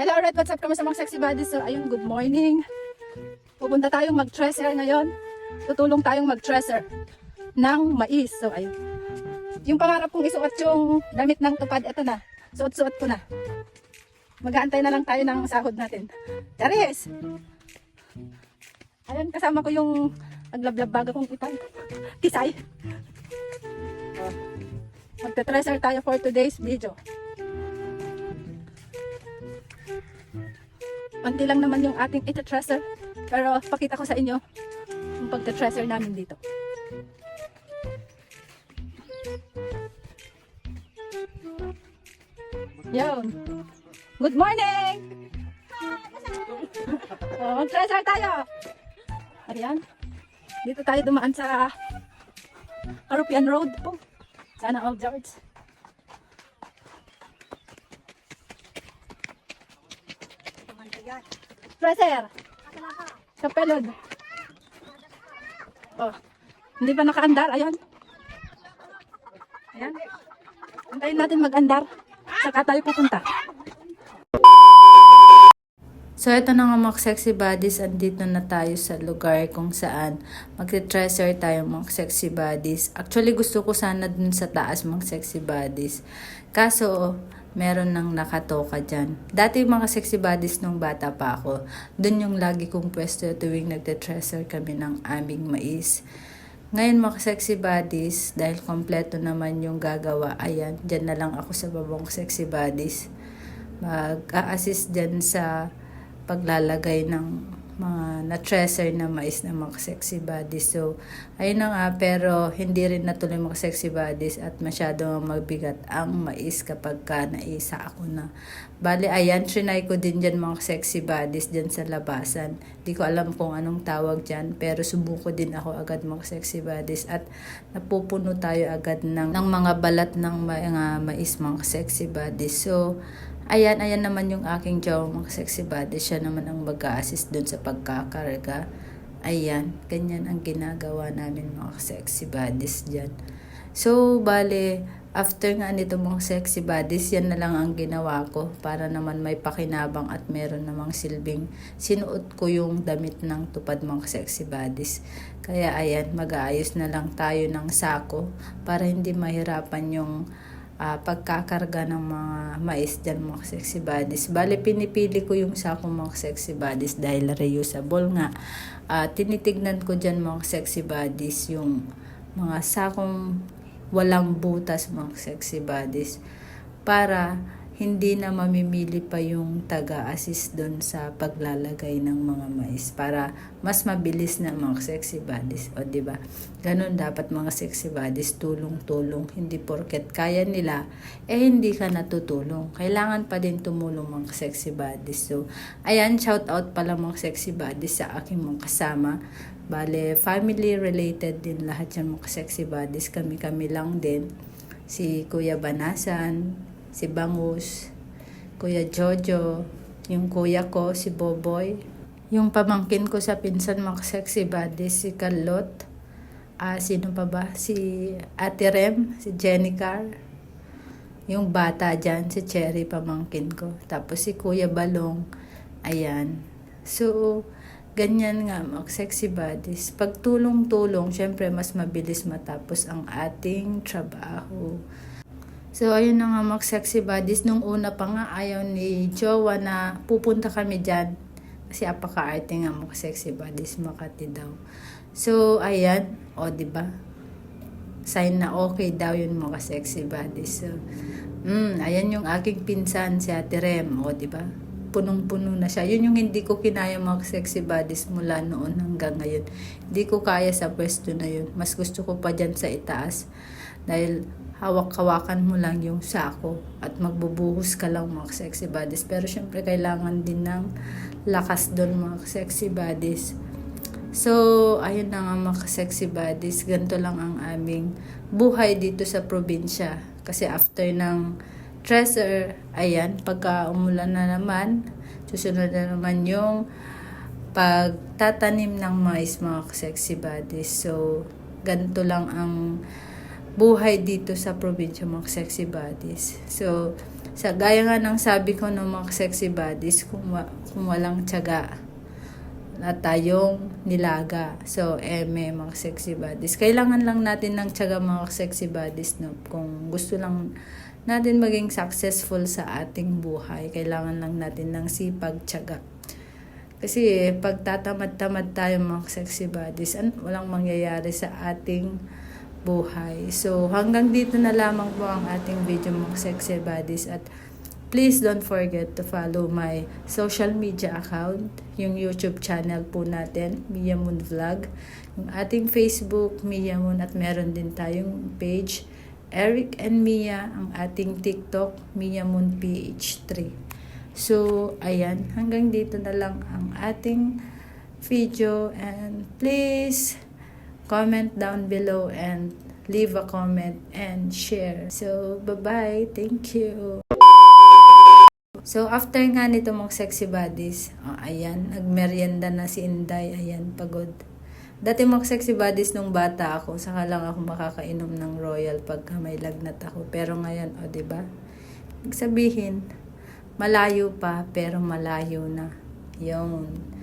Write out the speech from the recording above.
Hello, alright, what's up? Kamusta mga sexy buddies? So, ayun, good morning. Pupunta tayong mag-treasure ngayon. Tutulong tayong mag-treasure ng mais. So, ayun. Yung pangarap kong isuot yung damit ng tupad, eto na. Suot-suot ko na. Mag-aantay na lang tayo ng sahod natin. Charis! Ayun, kasama ko yung naglablab baga kong ipay. Tisay. Oh. Magte-treasure tayo for today's video. Konti lang naman yung ating ita-treasure. Pero pakita ko sa inyo yung pagta-treasure namin dito. Yun. Good morning! oh, mag-treasure tayo! Ayan. Dito tayo dumaan sa European Road po. Sana all George. Treasure! Kapelod. Oh. Hindi pa nakaandar. Ayan. Ayan. Antayin natin mag-andar. Saka tayo pupunta. So, ito na nga mga sexy bodies. Andito na tayo sa lugar kung saan magte-treasure tayo mga sexy bodies. Actually, gusto ko sana dun sa taas mga sexy bodies. Kaso, meron nang nakatoka dyan. Dati mga sexy bodies nung bata pa ako, dun yung lagi kong pwesto tuwing nagte-treasure kami ng aming mais. Ngayon mga sexy bodies, dahil kompleto naman yung gagawa, ayan, dyan na lang ako sa babong sexy bodies. Mag-a-assist dyan sa paglalagay ng mga na-treasure na mais na mga sexy bodies. So, ayun na nga, pero hindi rin natuloy mga sexy bodies at masyado magbigat ang mais kapag ka naisa ako na. Bali, ayan, trinay ko din dyan mga sexy bodies dyan sa labasan. Di ko alam kung anong tawag dyan, pero subuko din ako agad mga sexy bodies at napupuno tayo agad ng, ng mga balat ng mga mais mga sexy bodies. So, Ayan, ayan naman yung aking jowa, mga sexy body. Siya naman ang mag assist dun sa pagkakarga. Ayan, ganyan ang ginagawa namin mga sexy bodies dyan. So, bale, after nga nito mga sexy bodies, yan na lang ang ginawa ko para naman may pakinabang at meron namang silbing sinuot ko yung damit ng tupad mga sexy bodies. Kaya ayan, mag-aayos na lang tayo ng sako para hindi mahirapan yung ah, pagkakarga ng mga mais dyan mga sexy bodies. Bale, pinipili ko yung sakong mga sexy bodies dahil reusable nga. Ah, tinitignan ko dyan mga sexy bodies yung mga sakong walang butas mga sexy bodies para hindi na mamimili pa yung taga-assist doon sa paglalagay ng mga mais para mas mabilis na mga sexy bodies. O, di ba? Ganun dapat mga sexy bodies, tulong-tulong. Hindi porket kaya nila, eh hindi ka natutulong. Kailangan pa din tumulong mga sexy bodies. So, ayan, shout out pala mga sexy bodies sa aking mga kasama. Bale, family related din lahat yan mga sexy bodies. Kami-kami lang din. Si Kuya Banasan, si Bangus, Kuya Jojo, yung kuya ko, si Boboy, yung pamangkin ko sa pinsan mga sexy bodies, si Carlot, ah sino pa ba? Si Ate Rem, si Jenny Carr, yung bata dyan, si Cherry pamangkin ko. Tapos si Kuya Balong, ayan. So, ganyan nga sexy bodies. Pag tulong-tulong, syempre mas mabilis matapos ang ating trabaho. So, ayun na nga mga sexy bodies. Nung una pa nga, ayaw ni Jowa na pupunta kami dyan. Kasi apaka-arte nga mga sexy bodies, Makati daw. So, ayan. O, ba? Sign na okay daw yun mga sexy bodies. So, mm, ayan yung aking pinsan, si Ate Rem. O, ba? punong-puno na siya. Yun yung hindi ko kinaya mga sexy bodies mula noon hanggang ngayon. Hindi ko kaya sa pwesto na yun. Mas gusto ko pa dyan sa itaas. Dahil hawak-hawakan mo lang yung sako at magbubuhos ka lang mga sexy bodies. Pero syempre kailangan din ng lakas doon mga sexy bodies. So, ayun na nga mga sexy bodies. Ganito lang ang aming buhay dito sa probinsya. Kasi after ng treasure, ayan, pagka umulan na naman, susunod na naman yung pagtatanim ng mais mga sexy bodies. So, ganito lang ang buhay dito sa probinsya mga sexy bodies. So, Sa gaya nga ng sabi ko ng mga sexy bodies, kung, wa- kung walang tiyaga na tayong nilaga. So, eme, mga sexy bodies. Kailangan lang natin ng tiyaga mga sexy bodies, no? Kung gusto lang natin maging successful sa ating buhay, kailangan lang natin ng sipag, tiyaga. Kasi eh, pag tatamad-tamad tayo mga sexy bodies, an- walang mangyayari sa ating buhay. So, hanggang dito na lamang po ang ating video mga sexy bodies at please don't forget to follow my social media account, yung YouTube channel po natin, Mia Moon Vlog, yung ating Facebook, Mia Moon, at meron din tayong page, Eric and Mia, ang ating TikTok, Mia Moon PH3. So, ayan, hanggang dito na lang ang ating video and please comment down below and leave a comment and share. So, bye-bye. Thank you. So, after nga nito mga sexy bodies, oh, ayan, nagmerienda na si Inday, ayan, pagod. Dati mga sexy bodies nung bata ako, saka lang ako makakainom ng royal pagka may lagnat ako. Pero ngayon, o, oh, ba? Ibig sabihin, malayo pa, pero malayo na. Yun.